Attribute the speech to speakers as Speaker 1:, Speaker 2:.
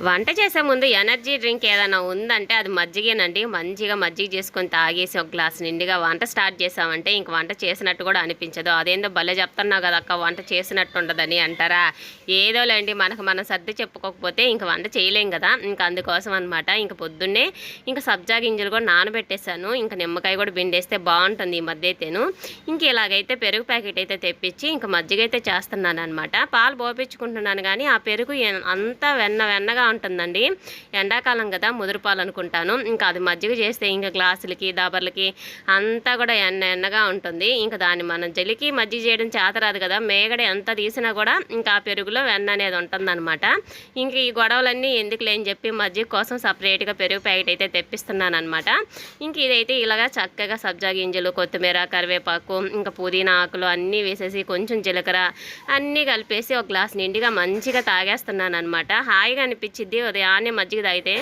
Speaker 1: వంట చేసే ముందు ఎనర్జీ డ్రింక్ ఏదైనా ఉందంటే అది మజ్జిగేనండి. మంచిగా మజ్జిగ చేసుకొని తాగేసి ఒక గ్లాస్ నిండుగా వంట స్టార్ట్ చేసామంటే ఇంక వంట చేసినట్టు కూడా అనిపించదు. అదేందో భలే చెప్తున్నావు కదా అక్క వంట చేసినట్టు ఉండదని అంటారా? ఏదోలేండి మనకు మనం సర్ది చెప్పుకోకపోతే ఇంక వంట చేయలేం కదా. ఇంక అందుకోసం అనమాట ఇంక పొద్దున్నే ఇంక సబ్జా గింజలు కూడా నానబెట్టేశాను. ఇంక నిమ్మకాయ కూడా పిండేస్తే బాగుంటుంది ఈ మధ్య అయితేను ఇంక ఇలాగైతే పెరుగు ప్యాకెట్ అయితే తెప్పించి ఇంక మజ్జిగ అయితే చేస్తున్నాను అనమాట పాలు పోపించుకుంటున్నాను కానీ ఆ పెరుగు అంతా వెన్న వెన్నగా ఉంటుందండి ఎండాకాలం కదా ముదురుపాలనుకుంటాను ఇంకా అది మజ్జిగ చేస్తే ఇంకా గ్లాసులకి దాబర్లకి అంతా కూడా ఎన్న ఎన్నగా ఉంటుంది. ఇంకా దాన్ని మనం జలికి మజ్జిగ చేయడం చేతరాదు కదా మేగడ ఎంత తీసినా కూడా ఇంకా ఆ పెరుగులో వెన్న అనేది ఉంటుందన్నమాట. ఇంక ఈ గొడవలన్నీ ఎందుకు లేని చెప్పి మజ్జిగ కోసం సపరేట్గా పెరుగు ప్యాకెట్ అయితే తెప్పిస్తున్నాను అనమాట ఇంక ఇదైతే ఇలాగా చక్కగా సబ్జా గింజలు కొత్తిమీర కరివేపాకు ఇంకా పుదీనా ఆకులు అన్నీ వేసేసి కొంచెం జీలకర్ర అన్నీ కలిపేసి ఒక గ్లాస్ నిండుగా మంచిగా తాగేస్తున్నాను అనమాట హాయిగా అనిపించింది ఉదయాన్నే మజ్జిగ తాగితే